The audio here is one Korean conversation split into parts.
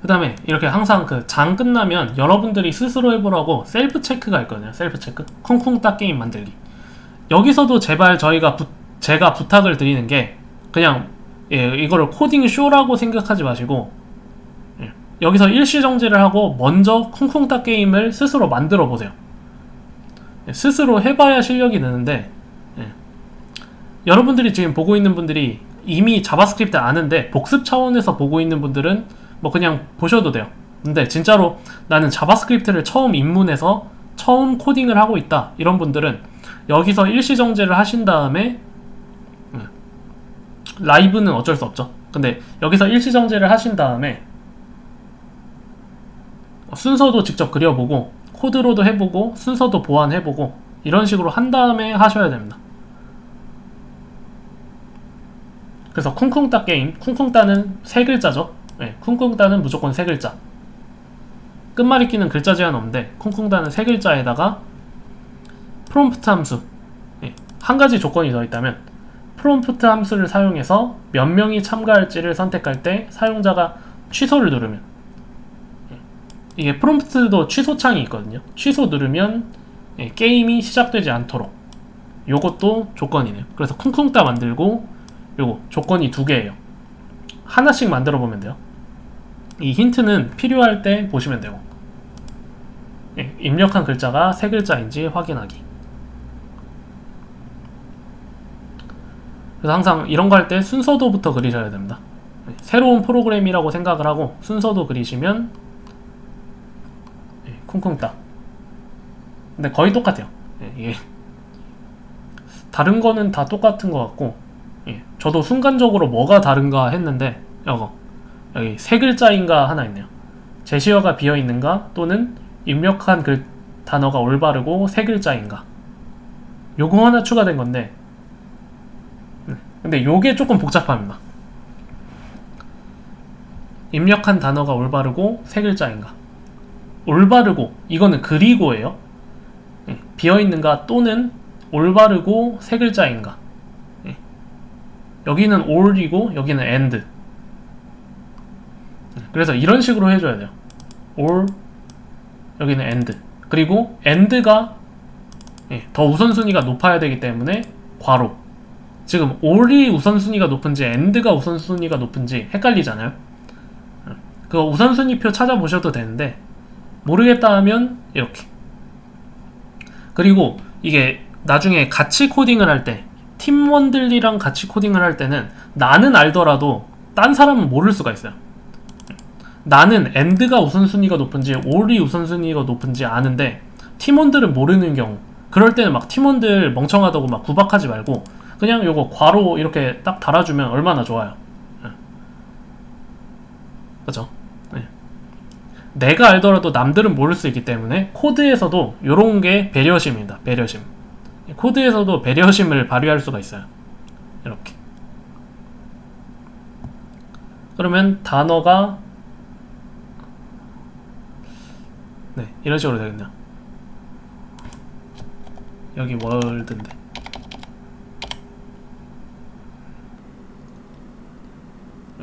그 다음에 이렇게 항상 그 장 끝나면 여러분들이 스스로 해보라고 셀프 체크가 있거든요. 셀프 체크. 콩콩 따 게임 만들기. 여기서도 제발 저희가 부, 제가 부탁을 드리는 게 그냥 예, 이거를 코딩 쇼라고 생각하지 마시고 예, 여기서 일시 정지를 하고 먼저 콩콩 따 게임을 스스로 만들어 보세요. 예, 스스로 해봐야 실력이 느는데 예. 여러분들이 지금 보고 있는 분들이 이미 자바스크립트 아는데 복습 차원에서 보고 있는 분들은 뭐 그냥 보셔도 돼요. 근데 진짜로 나는 자바스크립트를 처음 입문해서 처음 코딩을 하고 있다 이런 분들은 여기서 일시 정지를 하신 다음에 음, 라이브는 어쩔 수 없죠. 근데 여기서 일시 정지를 하신 다음에 순서도 직접 그려보고 코드로도 해보고 순서도 보완해보고 이런 식으로 한 다음에 하셔야 됩니다. 그래서 쿵쿵 따 게임, 쿵쿵 따는 세 글자죠. 네, 쿵쿵 따는 무조건 세 글자. 끝말잇기는 글자 제한 없는데 쿵쿵 따는 세 글자에다가 프롬프트 함수 예, 한 가지 조건이 더 있다면 프롬프트 함수를 사용해서 몇 명이 참가할지를 선택할 때 사용자가 취소를 누르면 예, 이게 프롬프트도 취소 창이 있거든요. 취소 누르면 예, 게임이 시작되지 않도록 요것도 조건이네요. 그래서 쿵쿵 따 만들고 요거 조건이 두 개예요. 하나씩 만들어 보면 돼요. 이 힌트는 필요할 때 보시면 되고 예, 입력한 글자가 세 글자인지 확인하기. 그래서 항상 이런 거 할 때 순서도부터 그리셔야 됩니다. 예, 새로운 프로그램이라고 생각을 하고 순서도 그리시면 예, 쿵쿵 따. 근데 거의 똑같아요. 예, 이게 다른 거는 다 똑같은 것 같고 예, 저도 순간적으로 뭐가 다른가 했는데 이거 여기 세 글자인가 하나 있네요. 제시어가 비어 있는가 또는 입력한 글 단어가 올바르고 세 글자인가. 요거 하나 추가된 건데 음, 근데 요게 조금 복잡합니다. 입력한 단어가 올바르고 세 글자인가. 올바르고 이거는 그리고예요. 예, 비어 있는가 또는 올바르고 세 글자인가. 예. 여기는 all이고 여기는 and. 그래서 이런 식으로 해줘야 돼요. all 여기는 and 그리고 and가 예, 더 우선순위가 높아야 되기 때문에 괄호 지금 all이 우선순위가 높은지 and가 우선순위가 높은지 헷갈리잖아요. 그 우선순위표 찾아보셔도 되는데 모르겠다 하면 이렇게 그리고 이게 나중에 같이 코딩을 할 때 팀원들이랑 같이 코딩을 할 때는 나는 알더라도 딴 사람은 모를 수가 있어요. 나는 end가 우선순위가 높은지 all이 우선순위가 높은지 아는데 팀원들은 모르는 경우 그럴 때는 막 팀원들 멍청하다고 막 구박하지 말고 그냥 요거 괄호 이렇게 딱 달아주면 얼마나 좋아요. 예. 그죠? 예. 내가 알더라도 남들은 모를 수 있기 때문에 코드에서도 요런 게 배려심입니다. 배려심. 코드에서도 배려심을 발휘할 수가 있어요. 이렇게. 그러면 단어가 네, 이런 식으로 되겠네요. 여기 월드인데.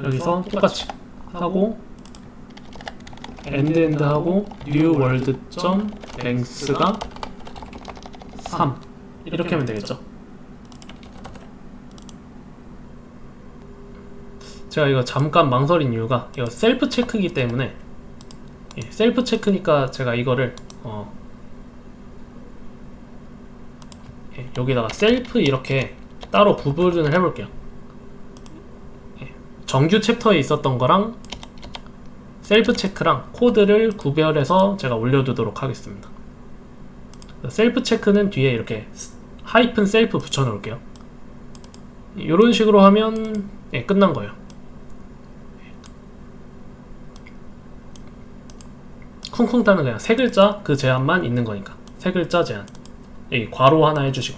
여기서 똑같이 하고 엔드 엔드 하고 new world 점 length가 3 이렇게 하면 되겠죠. 제가 이거 잠깐 망설인 이유가 이거 셀프 체크이기 때문에 예, 셀프 체크니까 제가 이거를 어, 예, 여기다가 셀프 이렇게 따로 구분을 해볼게요. 예, 정규 챕터에 있었던 거랑 셀프 체크랑 코드를 구별해서 제가 올려두도록 하겠습니다. 셀프 체크는 뒤에 이렇게 하이픈 셀프 붙여놓을게요. 이런 식으로 하면 예, 끝난 거예요. 쿵쿵 따는 그냥 세 글자 그 제한만 있는 거니까. 세 글자 제한. 여기 괄호 하나 해주시고.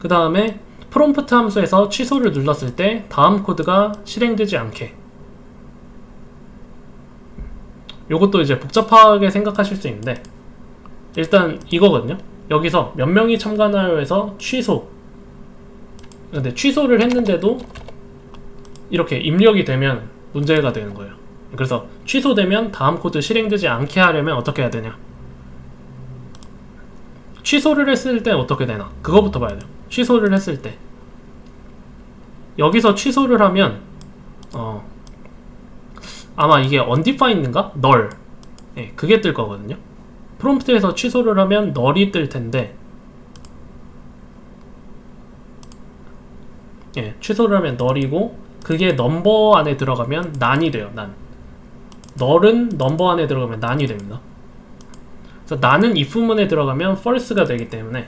그 다음에 프롬프트 함수에서 취소를 눌렀을 때 다음 코드가 실행되지 않게. 요것도 이제 복잡하게 생각하실 수 있는데. 일단 이거거든요. 여기서 몇 명이 참가나요 해서 취소. 근데 취소를 했는데도 이렇게 입력이 되면 문제가 되는 거예요. 그래서 취소되면 다음 코드 실행되지 않게 하려면 어떻게 해야 되냐? 취소를 했을 때 어떻게 되나? 그거부터 봐야 돼요. 취소를 했을 때 여기서 취소를 하면 어 아마 이게 undefined인가? 널 예, 그게 뜰 거거든요. 프롬프트에서 취소를 하면 널이 뜰 텐데 예, 취소를 하면 널이고 그게 넘버 안에 들어가면 난이 돼요. 난. 널은 넘버 안에 들어가면 난이 됩니다. 그래서 나는 if문에 들어가면 false가 되기 때문에.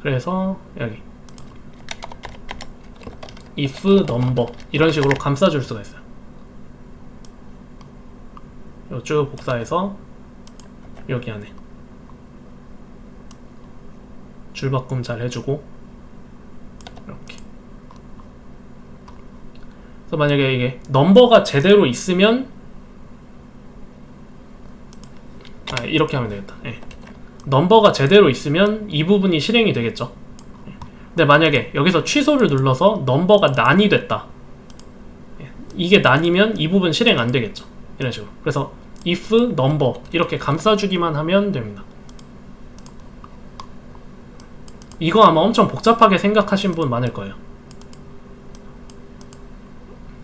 그래서 여기. if number. 이런 식으로 감싸줄 수가 있어요. 요쭉 복사해서 여기 안에. 줄바꿈 잘 해주고 이렇게 그래서 만약에 이게 넘버가 제대로 있으면 아 이렇게 하면 되겠다. 예. 넘버가 제대로 있으면 이 부분이 실행이 되겠죠. 예. 근데 만약에 여기서 취소를 눌러서 넘버가 난이 됐다. 예. 이게 난이면 이 부분 실행 안 되겠죠. 이런 식으로. 그래서 if number 이렇게 감싸주기만 하면 됩니다. 이거 아마 엄청 복잡하게 생각하신 분 많을 거예요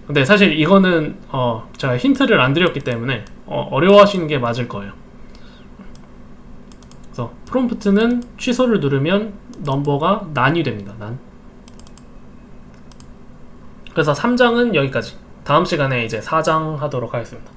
근데 사실 이거는 어 제가 힌트를 안 드렸기 때문에 어, 어려워하시는 게 맞을 거예요. 그래서 프롬프트는 취소를 누르면 넘버가 난이 됩니다. 난. 그래서 3장은 여기까지. 다음 시간에 이제 4장 하도록 하겠습니다.